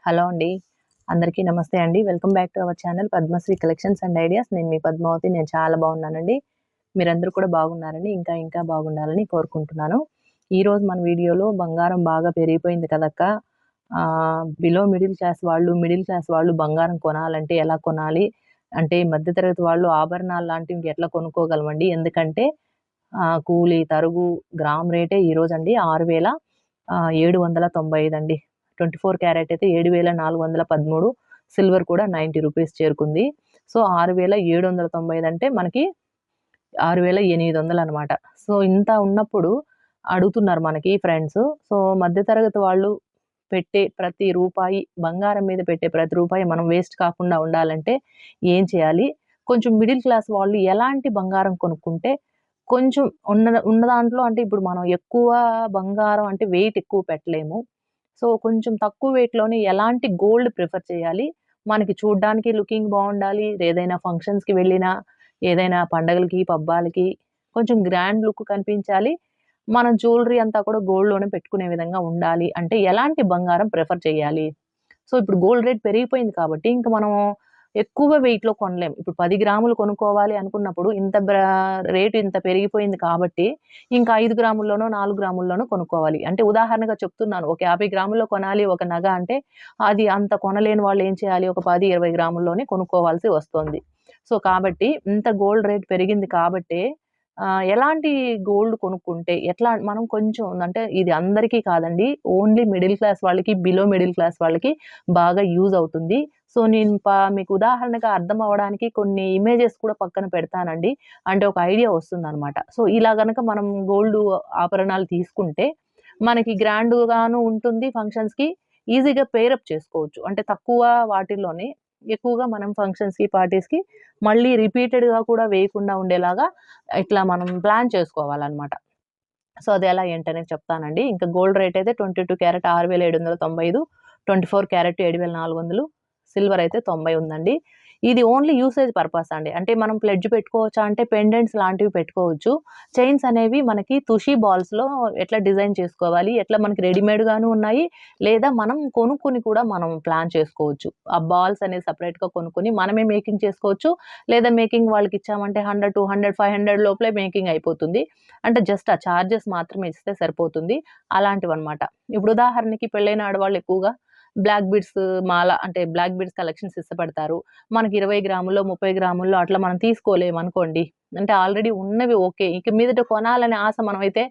Hello అండి. అందరికీ నమస్తే అండి. Welcome back to our channel Padmasri collections and ideas. నేను మీ పద్మావతి. నేను చాలా బాగున్నానండి. మీరందరూ కూడా బాగున్నారని ఇంకా ఇంకా బాగుండాలని కోరుకుంటున్నాను. ఈరోజు మన వీడియోలో బంగారం బాగా పెరిగిపోయింది కదక్క. బిలో మిడిల్ క్లాస్ వాళ్ళు మిడిల్ క్లాస్ వాళ్ళు బంగారం కొనాలంటే ఎలా కొనాలి? అంటే మధ్యతరగతి వాళ్ళు ఆభరణాలు లాంటివి ఎట్లా కొనుక్కోగలమండి? ఎందుకంటే కూలి తరుగు గ్రామ్ రేటే ఈరోజు అండి ఆరు వేల ఏడు వందల తొంభై ఐదు అండి. ట్వంటీ ఫోర్ క్యారెట్ అయితే ఏడు వేల నాలుగు వందల పదమూడు సిల్వర్ కూడా నైంటీ రూపీస్ చేరుకుంది. సో ఆరు వేల ఏడు వందల తొంభై ఐదు అంటే మనకి ఆరు వేల ఎనిమిది వందలు అనమాట సో ఇంత ఉన్నప్పుడు అడుగుతున్నారు మనకి ఫ్రెండ్స్. సో మధ్యతరగతి వాళ్ళు పెట్టే ప్రతి రూపాయి బంగారం మీద పెట్టే ప్రతి రూపాయి మనం వేస్ట్ కాకుండా ఉండాలంటే ఏం చేయాలి? కొంచెం మిడిల్ క్లాస్ వాళ్ళు ఎలాంటి బంగారం కొనుక్కుంటే కొంచెం ఉన్న ఉన్న దాంట్లో అంటే ఇప్పుడు మనం ఎక్కువ బంగారం అంటే వెయిట్ ఎక్కువ పెట్టలేము. సో కొంచెం తక్కువ వెయిట్‌లోనే ఎలాంటి గోల్డ్ ప్రిఫర్ చేయాలి? మనకి చూడ్డానికి లుకింగ్ బాగుండాలి ఏదైనా ఫంక్షన్స్‌కి వెళ్ళినా, ఏదైనా పండగలకి, పబ్బాలకి కొంచెం గ్రాండ్ లుక్ కనిపించాలి. మన జ్యువెలరీ అంతా కూడా గోల్డ్‌లోనే పెట్టుకునే విధంగా ఉండాలి. అంటే ఎలాంటి బంగారం ప్రిఫర్ చేయాలి? సో, ఇప్పుడు గోల్డ్ రేట్ పెరిగిపోయింది కాబట్టి ఇంకా మనం ఎక్కువ వెయిట్‌లో కొనలేం. ఇప్పుడు పది గ్రాములు కొనుక్కోవాలి అనుకున్నప్పుడు ఇంత బ్రా రేటు ఇంత పెరిగిపోయింది కాబట్టి, ఇంకా ఐదు గ్రాముల్లోనో, నాలుగు గ్రాముల్లోనో కొనుక్కోవాలి. అంటే ఉదాహరణగా చెప్తున్నాను. ఒక 50 గ్రాముల్లో కొనాలి ఒక నగ అంటే, అది అంత కొనలేని వాళ్ళు ఏం చేయాలి? ఒక పది ఇరవై గ్రాముల్లోనే కొనుక్కోవాల్సి వస్తుంది. సో, కాబట్టి ఇంత గోల్డ్ రేట్ పెరిగింది కాబట్టి ఎలాంటి గోల్డ్ కొనుక్కుంటే ఎట్లా మనం కొంచెం అంటే ఇది అందరికీ కాదండి. ఓన్లీ మిడిల్ క్లాస్ వాళ్ళకి, బిలో మిడిల్ క్లాస్ వాళ్ళకి బాగా యూజ్ అవుతుంది. సో, నేను ప మీకు ఉదాహరణగా అర్థం అవ్వడానికి కొన్ని ఇమేజెస్ కూడా పక్కన పెడతానండి. అంటే ఒక ఐడియా వస్తుందనమాట. సో, ఇలా గనక మనం గోల్డ్ ఆభరణాలు తీసుకుంటే, మనకి గ్రాండ్‌గాను ఉంటుంది ఫంక్షన్స్‌కి. ఈజీగా పేరప్ చేసుకోవచ్చు. అంటే తక్కువ వాటిల్లోనే ఎక్కువగా మనం ఫంక్షన్స్‌కి, పార్టీస్‌కి మళ్ళీ రిపీటెడ్‌గా కూడా వేయకుండా ఉండేలాగా ఇట్లా మనం ప్లాన్ చేసుకోవాలన్నమాట సో, అది ఎలా ఏంటనేది చెప్తానండి. ఇంకా గోల్డ్ రేట్ అయితే 22 క్యారెట్ 6795, 24 క్యారెట్ 7400 సిల్వర్ అయితే 90 ఉందండి. ఇది ఓన్లీ యూసేజ్ పర్పస్ అండి. అంటే మనం ప్లెడ్జ్ పెట్టుకోవచ్చా అంటే పెండెంట్స్ లాంటివి పెట్టుకోవచ్చు. చైన్స్ అనేవి మనకి తుషి బాల్స్‌లో ఎట్లా డిజైన్ చేసుకోవాలి, ఎట్లా మనకి రెడీమేడ్‌గాను ఉన్నాయి. లేదా మనం కొనుక్కొని కూడా మనం ప్లాన్ చేసుకోవచ్చు. ఆ బాల్స్ అనేది సపరేట్గా కొనుక్కొని మనమే మేకింగ్ చేసుకోవచ్చు. లేదా మేకింగ్ వాళ్ళకి ఇచ్చామంటే 100, 200, 500 లోపలే మేకింగ్ అయిపోతుంది. అంటే జస్ట్ ఆ చార్జెస్ మాత్రమే ఇస్తే సరిపోతుంది. అలాంటివన్నమాట. ఇప్పుడు ఉదాహరణకి పెళ్ళైన ఆడవాళ్ళు ఎక్కువగా బ్లాక్ బీడ్స్ మాల అంటే బ్లాక్ బీడ్స్ కలెక్షన్స్ ఇష్టపడతారు. మనకి 20 గ్రాముల్లో, 30 గ్రాముల్లో అట్లా మనం తీసుకోలేమనుకోండి. అంటే ఆల్రెడీ ఉన్నవి ఓకే. ఇక మీదట కొనాలనే ఆశ మనమైతే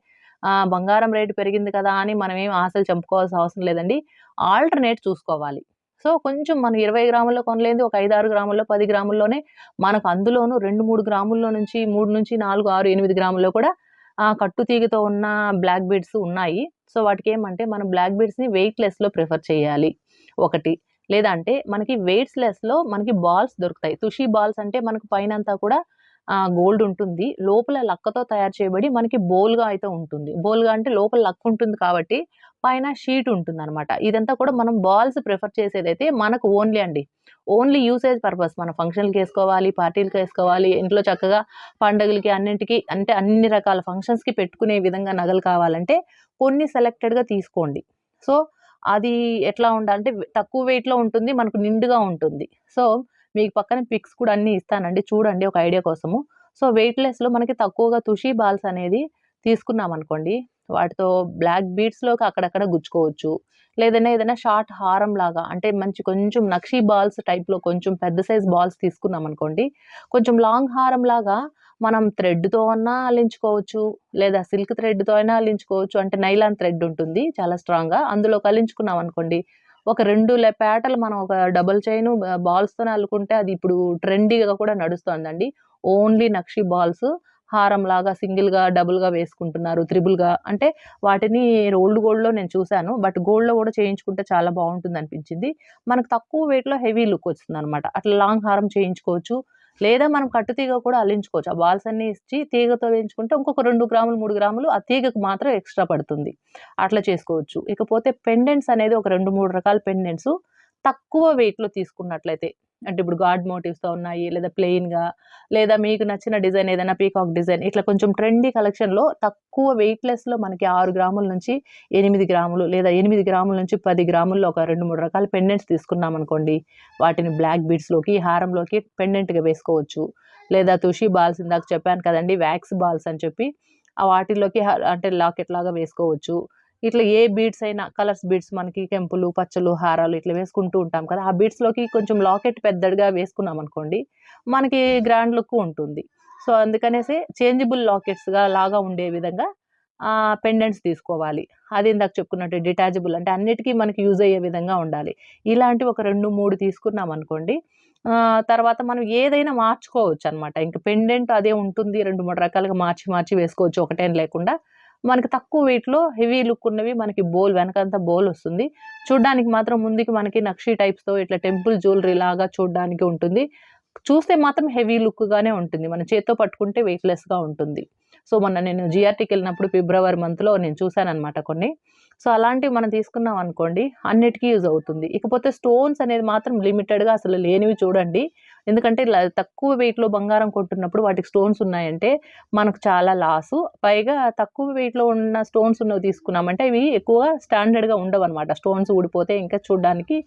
బంగారం రేటు పెరిగింది కదా! అని మనం ఏం ఆశలు చంపుకోవాల్సిన అవసరం లేదండి. ఆల్టర్‌నేట్ చూసుకోవాలి. సో, కొంచెం మనం 20 గ్రాముల్లో కొనలేదు ఒక 5, 6 గ్రాముల్లో, పది గ్రాముల్లోనే మనకు అందులోనూ 2, 3 గ్రాముల్లో నుంచి 3-4, 6, 8 గ్రాముల్లో కూడా కట్టుతీగతో కట్టు తీగతో ఉన్న బ్లాక్ బీడ్స్ ఉన్నాయి. సో, వాటికేమంటే మనం బ్లాక్ బీడ్స్‌ని వెయిట్‌లెస్‌లో ప్రిఫర్ చేయాలి. ఒకటి. లేదా అంటే మనకి వెయిట్స్‌లెస్‌లో మనకి బాల్స్ దొరుకుతాయి. తుషి బాల్స్ అంటే మనకు పైన అంతా కూడా గోల్డ్ ఉంటుంది. లోపల లక్కతో తయారు చేయబడి మనకి బోల్‌గా అయితే ఉంటుంది. బోల్‌గా అంటే లోపల లక్ ఉంటుంది కాబట్టి పైన షీట్ ఉంటుంది అనమాట ఇదంతా కూడా మనం బాల్స్ ప్రిఫర్ చేసేదైతే మనకు ఓన్లీ అండి. ఓన్లీ యూసేజ్ పర్పస్ మనం ఫంక్షన్లకి వేసుకోవాలి పార్టీలకి వేసుకోవాలి ఇంట్లో చక్కగా పండగలకి అన్నింటికి అంటే అన్ని రకాల ఫంక్షన్స్‌కి పెట్టుకునే విధంగా నగలు కావాలంటే కొన్ని సెలెక్టెడ్‌గా తీసుకోండి. సో, అది ఎట్లా ఉండాలంటే తక్కువ వెయిట్‌లో ఉంటుంది. మనకు నిండుగా ఉంటుంది. సో, మీకు పక్కన పిక్స్ కూడా అన్నీ ఇస్తానండి. చూడండి ఒక ఐడియా కోసము. సో, వెయిట్‌లెస్‌లో మనకి తక్కువగా తుషి బాల్స్ అనేది తీసుకున్నామనుకోండి. వాటితో బ్లాక్ బీడ్స్‌లోకి అక్కడక్కడ గుచ్చుకోవచ్చు. లేదన్నా ఏదైనా షార్ట్ హారం లాగా అంటే మంచి కొంచెం నక్షి బాల్స్ టైప్‌లో కొంచెం పెద్ద సైజ్ బాల్స్ తీసుకున్నామనుకోండి. కొంచెం లాంగ్ హారం లాగా మనం థ్రెడ్‌తో అన్నా అల్లించుకోవచ్చు. లేదా సిల్క్ థ్రెడ్‌తో అయినా అల్లించుకోవచ్చు. అంటే నైలాన్ థ్రెడ్ ఉంటుంది చాలా స్ట్రాంగ్‌గా. అందులోకి అల్లించుకున్నామనుకోండి. ఒక రెండు పేటలు మనం ఒక డబుల్ చైను బాల్స్తో బాల్స్‌తోనే అల్లుకుంటే అది ఇప్పుడు ట్రెండీగా కూడా నడుస్తుందండి ఓన్లీ నక్షి బాల్స్ హారం లాగా సింగిల్‌గా, డబుల్‌గా వేసుకుంటున్నారు. త్రిబుల్‌గా అంటే వాటిని రోల్డ్ గోల్డ్‌లో నేను చూశాను బట్ గోల్డ్‌లో కూడా చేయించుకుంటే చాలా బాగుంటుంది అనిపించింది మనకు తక్కువ వెయిట్‌లో హెవీ లుక్ వస్తుందనమాట. అట్లా లాంగ్ హారం చేయించుకోవచ్చు. లేదా మనం కట్టు తీగ కూడా అల్లించుకోవచ్చు. ఆ బాల్స్ అన్నీ ఇచ్చి తీగతో వేయించుకుంటే ఇంకొక రెండు గ్రాములు, మూడు గ్రాములు ఆ తీగకు మాత్రం ఎక్స్‌ట్రా పడుతుంది. అట్లా చేసుకోవచ్చు. ఇకపోతే పెండెంట్స్ అనేది ఒక 2, 3 రకాల పెండెంట్స్ తక్కువ వెయిట్‌లో తీసుకున్నట్లయితే అంటే ఇప్పుడు గాడ్ మోటివ్స్‌తో ఉన్నాయి. లేదా ప్లెయిన్‌గా లేదా మీకు నచ్చిన డిజైన్ ఏదైనా పీకాక్ డిజైన్ ఇట్లా కొంచెం ట్రెండీ కలెక్షన్‌లో తక్కువ వెయిట్‌లెస్‌లో మనకి ఆరు గ్రాముల నుంచి ఎనిమిది గ్రాములు లేదా ఎనిమిది గ్రాముల నుంచి పది గ్రాముల్లో ఒక 2, 3 రకాల పెండెంట్స్ తీసుకున్నామనుకోండి. వాటిని బ్లాక్ బీడ్స్‌లోకి, హారంలోకి పెండెంట్‌గా వేసుకోవచ్చు. లేదా తుషి బాల్స్ ఇందాక చెప్పాను కదండీ! వ్యాక్స్ బాల్స్ అని చెప్పి ఆ వాటిల్లోకి అంటే లాకెట్ లాగా వేసుకోవచ్చు. ఇట్లా ఏ బీడ్స్ అయినా కలర్స్ బీడ్స్ మనకి కెంపులు, పచ్చలు, హారాలు ఇట్లా వేసుకుంటూ ఉంటాం కదా! ఆ బీడ్స్‌లోకి కొంచెం లాకెట్ పెద్దదిగా వేసుకున్నామనుకోండి. మనకి గ్రాండ్ లుక్ ఉంటుంది. సో, అందుకనేసి చేంజబుల్ లాకెట్స్‌గా లాగా ఉండే విధంగా పెండెంట్స్ తీసుకోవాలి. అది ఇందాక చెప్పుకున్నట్టు డిటాచబుల్ అంటే అన్నిటికీ మనకి యూజ్ అయ్యే విధంగా ఉండాలి. ఇలాంటి ఒక రెండు మూడు తీసుకున్నాం అనుకోండి తర్వాత మనం ఏదైనా మార్చుకోవచ్చు అనమాట ఇంక పెండెంట్ అదే ఉంటుంది. 2, 3 రకాలుగా మార్చి మార్చి వేసుకోవచ్చు ఒకటేం లేకుండా. మనకి తక్కువ వెయిట్‌లో హెవీ లుక్ ఉన్నవి మనకి బోల్ వెనకంతా బోల్ వస్తుంది. చూడ్డానికి మాత్రం ముందుకి మనకి నక్షి టైప్స్‌తో ఇట్లా టెంపుల్ జ్యువెలరీ లాగా చూడడానికి ఉంటుంది. చూస్తే మాత్రం హెవీ లుక్‌గానే ఉంటుంది. మన చేత్తో పట్టుకుంటే వెయిట్‌లెస్‌గా ఉంటుంది. సో, మొన్న నేను జీఆర్‌టీకెళ్ళినప్పుడు ఫిబ్రవరి మంత్‌లో నేను చూసాననమాట కొన్ని. సో, అలాంటివి మనం తీసుకున్నాం అనుకోండి అన్నిటికీ యూజ్ అవుతుంది. ఇకపోతే స్టోన్స్ అనేది మాత్రం లిమిటెడ్‌గా అసలు లేనివి చూడండి. ఎందుకంటే తక్కువ వెయిట్‌లో బంగారం కొట్టున్నప్పుడు వాటికి స్టోన్స్ ఉన్నాయంటే మనకు చాలా లాసు. పైగా తక్కువ వెయిట్‌లో ఉన్న స్టోన్స్ ఉన్నవి తీసుకున్నామంటే అవి ఎక్కువ స్టాండర్డ్‌గా ఉండవనమాట. స్టోన్స్ ఊడిపోతే ఇంకా చూడడానికి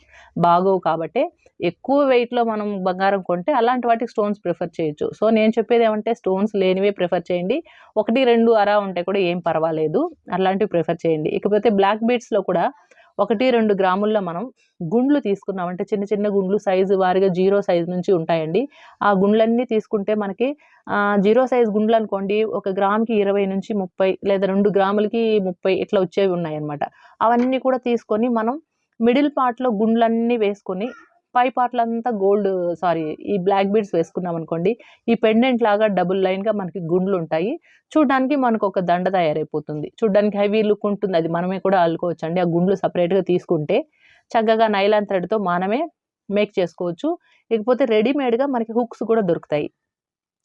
బాగోవు కాబట్టే ఎక్కువ వెయిట్‌లో మనం బంగారం కొంటే అలాంటి వాటికి స్టోన్స్ ప్రిఫర్ చేయొచ్చు. సో, నేను చెప్పేది ఏమంటే స్టోన్స్ లేనివే ప్రిఫర్ చేయండి. 1, 2 అరా ఉంటే కూడా ఏం పర్వాలేదు. అలాంటివి ప్రిఫర్ చేయండి. ఇకపోతే బ్లాక్ బీట్స్లో కూడా 1, 2 గ్రాముల్లో మనం గుండ్లు తీసుకున్నామంటే చిన్న చిన్న గుండ్లు సైజు వారిగా జీరో సైజు నుంచి ఉంటాయండి. ఆ గుండ్లన్నీ తీసుకుంటే మనకి జీరో సైజ్ గుండ్లనుకోండి ఒక గ్రామ్‌కి 20-30 లేదా రెండు గ్రాములకి 30 ఇట్లా వచ్చేవి ఉన్నాయన్నమాట. అవన్నీ కూడా తీసుకొని మనం మిడిల్ పార్ట్‌లో గుండ్లన్నీ వేసుకొని పై పార్ట్‌లంతా గోల్డ్ సారీ ఈ బ్లాక్ బీడ్స్ వేసుకున్నామనుకోండి. ఈ పెండెంట్ లాగా డబుల్ లైన్‌గా మనకి గుండ్లు ఉంటాయి చూడడానికి మనకు ఒక దండ తయారైపోతుంది. చూడ్డానికి హెవీ లుక్ ఉంటుంది. అది మనమే కూడా అల్లుకోవచ్చండి. ఆ గుండ్లు సపరేట్గా తీసుకుంటే చక్కగా నైలాన్ థ్రెడ్‌తో మనమే మేక్ చేసుకోవచ్చు. ఇకపోతే రెడీమేడ్‌గా మనకి హుక్స్ కూడా దొరుకుతాయి.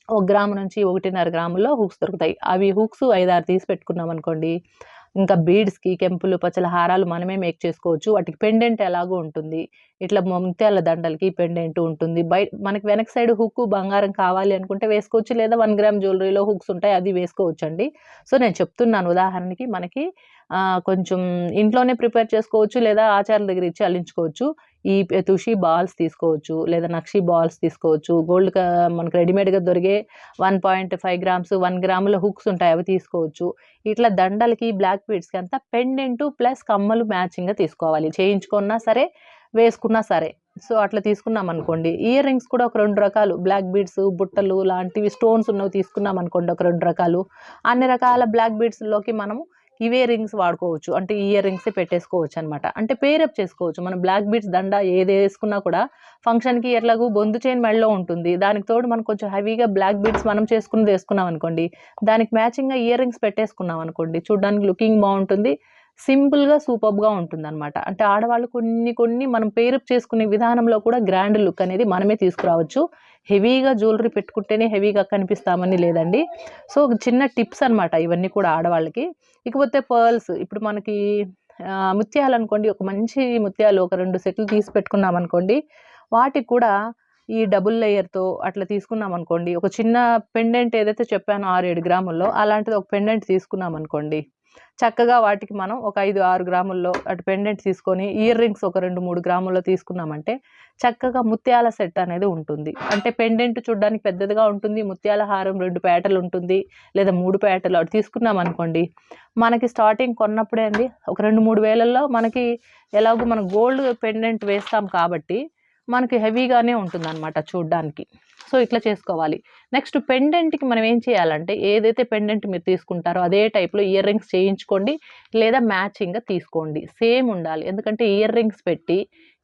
ఒక గ్రాము నుంచి 1.5 గ్రాముల్లో హుక్స్ దొరుకుతాయి. అవి హుక్స్ 5, 6 తీసి పెట్టుకున్నామనుకోండి. ఇంకా బీడ్స్‌కి, కెంపులు, పచ్చల హారాలు మనమే మేక్ చేసుకోవచ్చు. వాటికి పెండెంట్ ఎలాగో ఉంటుంది. ఇట్లా ముత్యాల దండలకి పెండెంట్ ఉంటుంది. బయట మనకి వెనక సైడ్ హుక్కు బంగారం కావాలి అనుకుంటే వేసుకోవచ్చు. లేదా వన్ గ్రామ్ జ్యువెలరీలో హుక్స్ ఉంటాయి. అది వేసుకోవచ్చండి. సో, నేను చెప్తున్నాను ఉదాహరణకి మనకి కొంచెం ఇంట్లోనే ప్రిపేర్ చేసుకోవచ్చు. లేదా ఆచార్య దగ్గర ఇచ్చి అల్లించుకోవచ్చు. ఈ తుషి బాల్స్ తీసుకోవచ్చు. లేదా నక్షి బాల్స్ తీసుకోవచ్చు. గోల్డ్ మనకు రెడీమేడ్‌గా దొరికే 1.5 గ్రామ్స్, వన్ గ్రాముల హుక్స్ ఉంటాయి. అవి తీసుకోవచ్చు. ఇట్లా దండలకి, బ్లాక్ బీడ్స్‌కి అంతా పెండెంటు ప్లస్ కమ్మలు మ్యాచింగ్‌గా తీసుకోవాలి. చేయించుకున్నా సరే, వేసుకున్నా సరే. సో, అట్లా తీసుకున్నాం అనుకోండి ఇయర్ రింగ్స్ కూడా ఒక రెండు రకాలు బ్లాక్ బీడ్స్, బుట్టలు లాంటివి స్టోన్స్ ఉన్నవి తీసుకున్నాం అనుకోండి ఒక రెండు రకాలు. అన్ని రకాల బ్లాక్ బీడ్స్‌లోకి మనము ఇవే రింగ్స్ వాడుకోవచ్చు. అంటే ఇయర్ రింగ్సే పెట్టేసుకోవచ్చనమాట. అంటే పేరప్ చేసుకోవచ్చు. మనం బ్లాక్ బీట్స్ దండ ఏది వేసుకున్నా కూడా ఫంక్షన్‌కి ఎట్లాగో బొందు చైన్ మెడలో ఉంటుంది. దానికి తోడు మనం కొంచెం హెవీగా బ్లాక్ బీట్స్ మనం చేసుకున్నది అనుకోండి దానికి మ్యాచింగ్‌గా ఇయర్ రింగ్స్ పెట్టేసుకున్నాం అనుకోండి చూడ్డానికి లుకింగ్ బాగుంటుంది సింపుల్‌గా సూపర్గా ఉంటుందనమాట. అంటే ఆడవాళ్ళు కొన్ని కొన్ని మనం పేరప్ చేసుకునే విధానంలో కూడా గ్రాండ్ లుక్ అనేది మనమే తీసుకురావచ్చు. హెవీగా జ్యువెలరీ పెట్టుకుంటేనే హెవీగా కనిపిస్తామని లేదండి. సో, చిన్న టిప్స్ అనమాట ఇవన్నీ కూడా ఆడవాళ్ళకి. ఇకపోతే పర్ల్స్ ఇప్పుడు మనకి ముత్యాలు అనుకోండి ఒక మంచి ముత్యాలు ఒక రెండు సెట్లు తీసి పెట్టుకున్నాం అనుకోండి వాటికి కూడా ఈ డబుల్ లేయర్‌తో అట్లా తీసుకున్నామనుకోండి. ఒక చిన్న పెండెంట్ ఏదైతే చెప్పానో 6, 7 గ్రాముల్లో అలాంటిది ఒక పెండెంట్ తీసుకున్నాం అనుకోండి చక్కగా వాటికి మనం ఒక 5, 6 గ్రాముల్లో అటు పెండెంట్ తీసుకొని ఇయర్ రింగ్స్ ఒక 2, 3 గ్రాముల్లో తీసుకున్నామంటే చక్కగా ముత్యాల సెట్ అనేది ఉంటుంది. అంటే పెండెంట్ చూడడానికి పెద్దదిగా ఉంటుంది. ముత్యాల హారం రెండు పేటలు ఉంటుంది. లేదా మూడు పేటలు అటు తీసుకున్నాం అనుకోండి మనకి స్టార్టింగ్ కొన్నప్పుడే అండి ఒక 2, 3 వేలల్లో మనకి ఎలాగో మనం గోల్డ్ పెండెంట్ వేస్తాం కాబట్టి మనకి హెవీగానే ఉంటుందనమాట చూడ్డానికి. సో, ఇట్లా చేసుకోవాలి. నెక్స్ట్ పెండెంట్‌కి మనం ఏం చేయాలంటే ఏదైతే పెండెంట్ మీరు తీసుకుంటారో అదే టైప్‌లో ఇయర్ రింగ్స్ చేయించుకోండి. లేదా మ్యాచింగ్‌గా తీసుకోండి. సేమ్ ఉండాలి. ఎందుకంటే ఇయర్ రింగ్స్ పెట్టి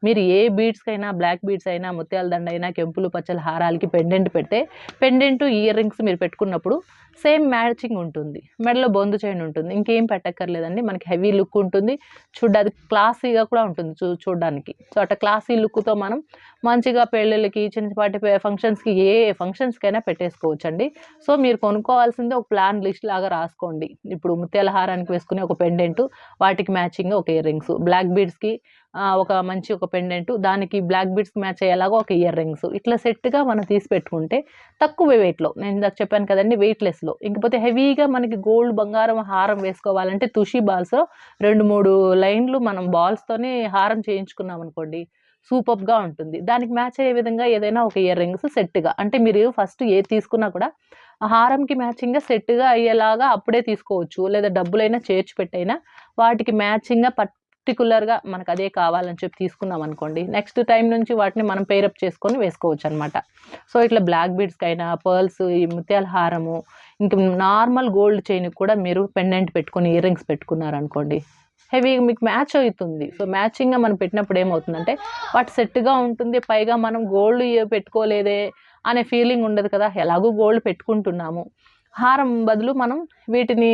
మీరు ఏ బీడ్స్‌కైనా బ్లాక్ బీడ్స్ అయినా, ముత్యాల దండ అయినా, కెంపులు, పచ్చల హారాలకి పెండెంట్ పెడితే పెండెంట్ ఇయర్ రింగ్స్ మీరు పెట్టుకున్నప్పుడు సేమ్ మ్యాచింగ్ ఉంటుంది. మెడలో బొందు చైన్ ఉంటుంది. ఇంకేం పెట్టక్కర్లేదండి. మనకి హెవీ లుక్ ఉంటుంది. చూడ్డానికి క్లాసీగా కూడా ఉంటుంది చూ చూడడానికి సో, అట్లా క్లాసీ లుక్‌తో మనం మంచిగా పెళ్ళిళ్ళకి, చిన్నపాటి ఫంక్షన్స్‌కి ఏ ఫంక్షన్స్‌కైనా పెట్టేసుకోవచ్చండి. సో, మీరు కొనుక్కోవాల్సింది ఒక ప్లాన్ లిస్ట్ లాగా రాసుకోండి. ఇప్పుడు ముత్యాల హారానికి వేసుకునే ఒక పెండెంటు, వాటికి మ్యాచింగ్ ఒక ఇయర్ రింగ్స్, బ్లాక్ బీడ్స్‌కి ఒక మంచి ఒక పెండెంట్ దానికి బ్లాక్ బీడ్స్ మ్యాచ్ అయ్యేలాగా ఒక ఇయర్ రింగ్స్ ఇట్లా సెట్గా మనం తీసి పెట్టుకుంటే తక్కువ వెయిట్లో నేను ఇందాక చెప్పాను కదండి వెయిట్లెస్లో ఇంకపోతే హెవీగా మనకి గోల్డ్ బంగారం హారం వేసుకోవాలంటే తుషి బాల్స్ రెండు మూడు లైన్లు మనం బాల్స్తోనే హారం చేయించుకున్నాం అనుకోండి సూపర్గా ఉంటుంది. దానికి మ్యాచ్ అయ్యే విధంగా ఏదైనా ఒక ఇయర్ రింగ్స్ సెట్గా అంటే మీరు ఫస్ట్ ఏది తీసుకున్నా కూడా హారంకి మ్యాచింగ్గా సెట్గా అయ్యేలాగా అప్పుడే తీసుకోవచ్చు. లేదా డబ్బులైనా చేర్చి పెట్టైనా వాటికి మ్యాచింగ్గా పట్ పర్టికులర్గా మనకు అదే కావాలని చెప్పి తీసుకున్నాం అనుకోండి నెక్స్ట్ టైం నుంచి వాటిని మనం పేరప్ చేసుకొని వేసుకోవచ్చు అనమాట సో ఇట్లా బ్లాక్ బీడ్స్కి అయినా పర్ల్స్ ఈ ముత్యాల హారము ఇంక నార్మల్ గోల్డ్ చైన్ కూడా మీరు పెండెంట్ పెట్టుకొని ఇయర్ రింగ్స్ పెట్టుకున్నారనుకోండి హెవీ మీకు మ్యాచ్ అవుతుంది. సో మ్యాచింగ్గా మనం పెట్టినప్పుడు ఏమవుతుందంటే వాటి సెట్గా ఉంటుంది పైగా మనం గోల్డ్ పెట్టుకోలేదే అనే ఫీలింగ్ ఉండదు కదా ఎలాగో గోల్డ్ పెట్టుకుంటున్నాము. హారం బదులు మనం వీటిని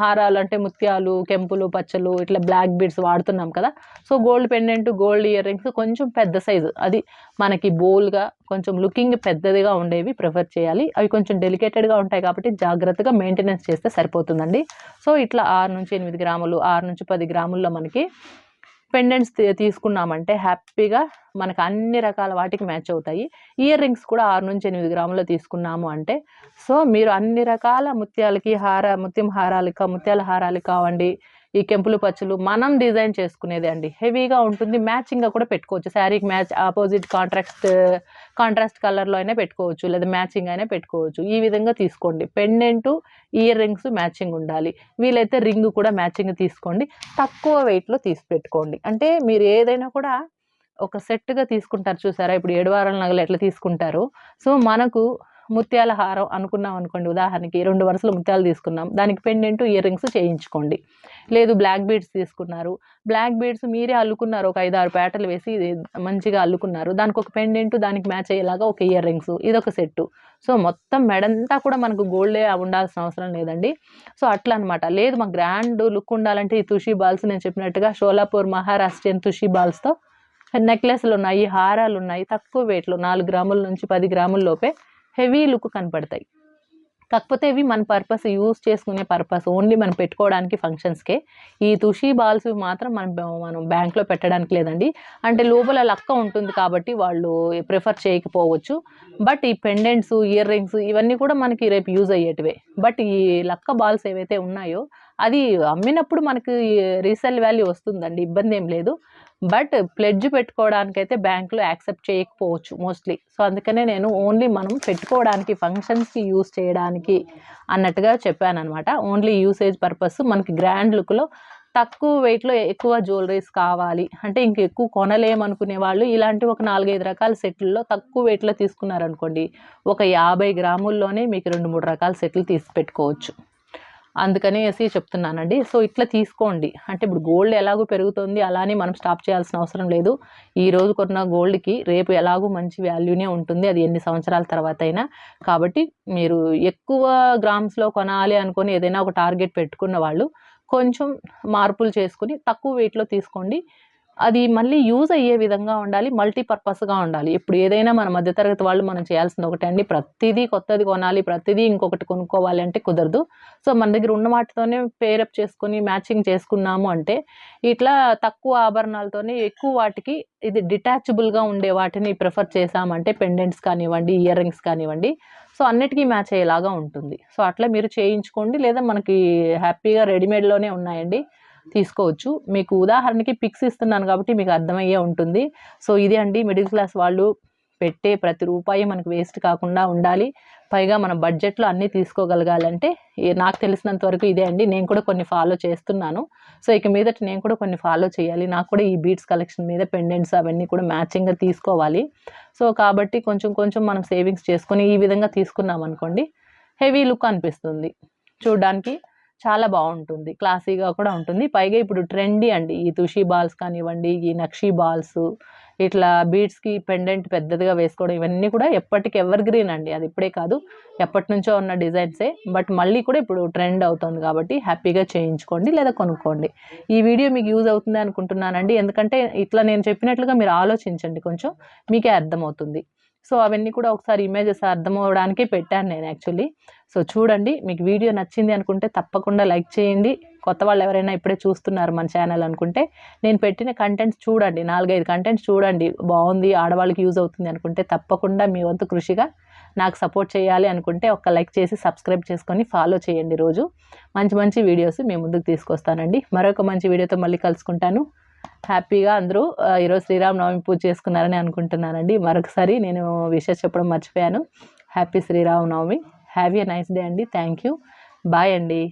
హారాలు అంటే ముత్యాలు కెంపులు పచ్చలు ఇట్లా బ్లాక్ బీడ్స్ వాడుతున్నాం కదా. So gold pendant gold earrings కొంచెం పెద్ద సైజు అది మనకి బోల్గా కొంచెం లుకింగ్ పెద్దదిగా ఉండేవి ప్రిఫర్ చేయాలి. అవి కొంచెం డెలికేటెడ్గా ఉంటాయి కాబట్టి జాగ్రత్తగా మెయింటెనెన్స్ చేస్తే సరిపోతుందండి. సో ఇట్లా ఆరు నుంచి ఎనిమిది గ్రాములు ఆరు నుంచి పది గ్రాముల్లో మనకి పెండెంట్స్ తీసుకున్నామంటే హ్యాపీగా మనకు అన్ని రకాల వాటికి మ్యాచ్ అవుతాయి. ఇయర్ రింగ్స్ కూడా ఆరు నుంచి ఎనిమిది గ్రాములు తీసుకున్నాము అంటే సో మీరు అన్ని రకాల ముత్యాలకి హార ముత్యం హారాలకి ముత్యాల హారాలు కావండి ఈ కెంపులు పచ్చులు మనం డిజైన్ చేసుకునేది అండి. హెవీగా ఉంటుంది. మ్యాచింగ్గా కూడా పెట్టుకోవచ్చు. శారీకి మ్యాచ్ ఆపోజిట్ కాంట్రాక్ట్ కాంట్రాస్ట్ కలర్లో అయినా పెట్టుకోవచ్చు. లేదా మ్యాచింగ్ అయినా పెట్టుకోవచ్చు. ఈ విధంగా తీసుకోండి. పెండెంట్ ఇయర్ రింగ్స్ మ్యాచింగ్ ఉండాలి. వీలైతే రింగ్ కూడా మ్యాచింగ్ తీసుకోండి. తక్కువ వెయిట్లో తీసి పెట్టుకోండి. అంటే మీరు ఏదైనా కూడా ఒక సెట్గా తీసుకుంటారు. చూసారా? ఇప్పుడు ఏడు వారాల నగలు ఎట్లా తీసుకుంటారు? సో మనకు ముత్యాల హారం అనుకున్నాం అనుకోండి. ఉదాహరణకి రెండు వరుసలు ముత్యాలు తీసుకున్నాం. దానికి పెండెంట్ ఇయర్ రింగ్స్ చేయించుకోండి. లేదు బ్లాక్ బీడ్స్ తీసుకున్నారు. బ్లాక్ బీడ్స్ మీరే అల్లుకున్నారు. ఒక ఐదు ఆరు పేటలు వేసి మంచిగా అల్లుకున్నారు. దానికి ఒక పెండెంట్ దానికి మ్యాచ్ అయ్యేలాగా ఒక ఇయర్ రింగ్స్ ఇదొక సెట్ సో మొత్తం మెడంతా కూడా మనకు గోల్డే ఉండాల్సిన అవసరం లేదండి. సో అట్లా అనమాట లేదు మా గ్రాండ్ లుక్ ఉండాలంటే ఈ తుషి బాల్స్ నేను చెప్పినట్టుగా షోలాపూర్ మహారాష్ట్రియన్ తుషి బాల్స్తో నెక్లెస్లు ఉన్నాయి హారాలు ఉన్నాయి. తక్కువ వెయిట్లో నాలుగు గ్రాముల నుంచి పది గ్రాముల లోపే హెవీ లుక్ కనపడతాయి. కాకపోతే ఇవి మన పర్పస్ యూస్ చేసుకునే పర్పస్ ఓన్లీ మనం పెట్టుకోవడానికి ఫంక్షన్స్కే. ఈ తుషి బాల్స్ మాత్రం మనం మనం బ్యాంక్లో పెట్టడానికి లేదండి. అంటే లోపల లక్క ఉంటుంది కాబట్టి వాళ్ళు ప్రిఫర్ చేయకపోవచ్చు. బట్ ఈ పెండెంట్స్ ఇయర్ రింగ్స్ ఇవన్నీ కూడా మనకి రేపు యూజ్ అయ్యేటివే. బట్ ఈ లక్క బాల్స్ ఏవైతే ఉన్నాయో అది అమ్మినప్పుడు మనకి రీసేల్ వాల్యూ వస్తుందండి. ఇబ్బంది ఏం లేదు. బట్ ప్లెడ్జ్ పెట్టుకోవడానికైతే బ్యాంకులో యాక్సెప్ట్ చేయకపోవచ్చు మోస్ట్లీ. సో అందుకనే నేను ఓన్లీ మనం పెట్టుకోవడానికి ఫంక్షన్స్కి యూస్ చేయడానికి అన్నట్టుగా చెప్పాను అనమాట ఓన్లీ యూసేజ్ పర్పస్ మనకి గ్రాండ్ లుక్లో తక్కువ వెయిట్లో ఎక్కువ జ్యువెలరీస్ కావాలి. అంటే ఇంక ఎక్కువ కొనలేమనుకునే వాళ్ళు ఇలాంటి ఒక నాలుగైదు రకాల సెట్లలో తక్కువ వెయిట్లో తీసుకున్నారనుకోండి ఒక యాభై గ్రాముల్లోనే మీకు రెండు మూడు రకాల సెట్లు తీసి పెట్టుకోవచ్చు. అందుకనేసి చెప్తున్నానండి. సో ఇట్లా తీసుకోండి. అంటే ఇప్పుడు గోల్డ్ ఎలాగో పెరుగుతుంది అలానే మనం స్టాప్ చేయాల్సిన అవసరం లేదు. ఈ రోజు కొన్న గోల్డ్కి రేపు ఎలాగో మంచి వాల్యూనే ఉంటుంది. అది ఎన్ని సంవత్సరాల తర్వాత అయినా. కాబట్టి మీరు ఎక్కువ గ్రామ్స్లో కొనాలి అనుకొని ఏదైనా ఒక టార్గెట్ పెట్టుకున్న వాళ్ళు కొంచెం మార్పులు చేసుకుని తక్కువ వెయిట్లో తీసుకోండి. అది మళ్ళీ యూజ్ అయ్యే విధంగా ఉండాలి మల్టీపర్పస్గా ఉండాలి. ఇప్పుడు ఏదైనా మన మధ్యతరగతి వాళ్ళు మనం చేయాల్సింది ఒకటే అండి. ప్రతిదీ కొత్తది కొనాలి ప్రతిదీ ఇంకొకటి కొనుక్కోవాలి అంటే కుదరదు. సో మన దగ్గర ఉన్న వాటితోనే పేరప్ చేసుకుని మ్యాచింగ్ చేసుకున్నాము అంటే ఇట్లా తక్కువ ఆభరణాలతోనే ఎక్కువ వాటికి ఇది డిటాచబుల్గా ఉండే వాటిని ప్రిఫర్ చేసామంటే పెండెంట్స్ కానివ్వండి ఇయర్ రింగ్స్ కానివ్వండి సో అన్నిటికీ మ్యాచ్ అయ్యేలాగా ఉంటుంది. సో అట్లా మీరు చేయించుకోండి. లేదా మనకి హ్యాపీగా రెడీమేడ్లోనే ఉన్నాయండి. తీసుకోవచ్చు. మీకు ఉదాహరణకి పిక్స్ ఇస్తున్నాను కాబట్టి మీకు అర్థమయ్యే ఉంటుంది. సో ఇదే అండి. మిడిల్ క్లాస్ వాళ్ళు పెట్టే ప్రతి రూపాయి మనకు వేస్ట్ కాకుండా ఉండాలి. పైగా మన బడ్జెట్లో అన్నీ తీసుకోగలగాలంటే నాకు తెలిసినంత వరకు ఇదే అండి. నేను కూడా కొన్ని ఫాలో చేస్తున్నాను. సో ఇక మీదట నేను కూడా కొన్ని ఫాలో చేయాలి. నాకు కూడా ఈ బీట్స్ కలెక్షన్ మీద పెండెంట్స్ అవన్నీ కూడా మ్యాచింగ్గా తీసుకోవాలి. సో కాబట్టి కొంచెం కొంచెం మనం సేవింగ్స్ చేసుకొని ఈ విధంగా తీసుకున్నాం అనుకోండి హెవీ లుక్ అనిపిస్తుంది. చూడడానికి చాలా బాగుంటుంది. క్లాసీగా కూడా ఉంటుంది. పైగా ఇప్పుడు ట్రెండీ అండి. ఈ తుషి బాల్స్ కానివ్వండి ఈ నక్షీ బాల్స్ ఇట్లా బీడ్స్కి పెండెంట్ పెద్దదిగా వేసుకోవడం ఇవన్నీ కూడా ఎప్పటికి ఎవర్ గ్రీన్ అండి. అది ఇప్పుడే కాదు ఎప్పటి నుంచో ఉన్న డిజైన్సే. బట్ మళ్ళీ కూడా ఇప్పుడు ట్రెండ్ అవుతుంది కాబట్టి హ్యాపీగా చేయించుకోండి లేదా కొనుక్కోండి. ఈ వీడియో మీకు యూజ్ అవుతుంది అనుకుంటున్నానండి. ఎందుకంటే ఇట్లా నేను చెప్పినట్లుగా మీరు ఆలోచించండి కొంచెం. మీకే అర్థమవుతుంది. సో అవన్నీ కూడా ఒకసారి ఇమేజెస్ అర్థం అవడానికే పెట్టాను నేను యాక్చువల్లీ. సో చూడండి మీకు వీడియో నచ్చింది అనుకుంటే తప్పకుండా లైక్ చేయండి. కొత్త వాళ్ళు ఎవరైనా ఇప్పుడే చూస్తున్నారు మన ఛానల్ అనుకుంటే నేను పెట్టిన కంటెంట్స్ చూడండి నాలుగైదు కంటెంట్స్ చూడండి. బాగుంది ఆడవాళ్ళకి యూజ్ అవుతుంది అనుకుంటే తప్పకుండా మీ వంతు కృషిగా నాకు సపోర్ట్ చేయాలి అనుకుంటే ఒక లైక్ చేసి సబ్స్క్రైబ్ చేసుకొని ఫాలో చేయండి రోజు. మంచి మంచి వీడియోస్ మేము ముందుకు తీసుకొస్తానండి. మరొక మంచి వీడియోతో మళ్ళీ కలుసుకుంటాను. హ్యాపీగా అందరూ ఆ, ఈరోజు శ్రీరామనవమి పూజ చేసుకున్నారని అనుకుంటున్నానండి. మరొకసారి నేను విషయం చెప్పడం మర్చిపోయాను. Happy Sri Rama Navami. Have a nice day అండి. Thank you. బాయ్ అండి.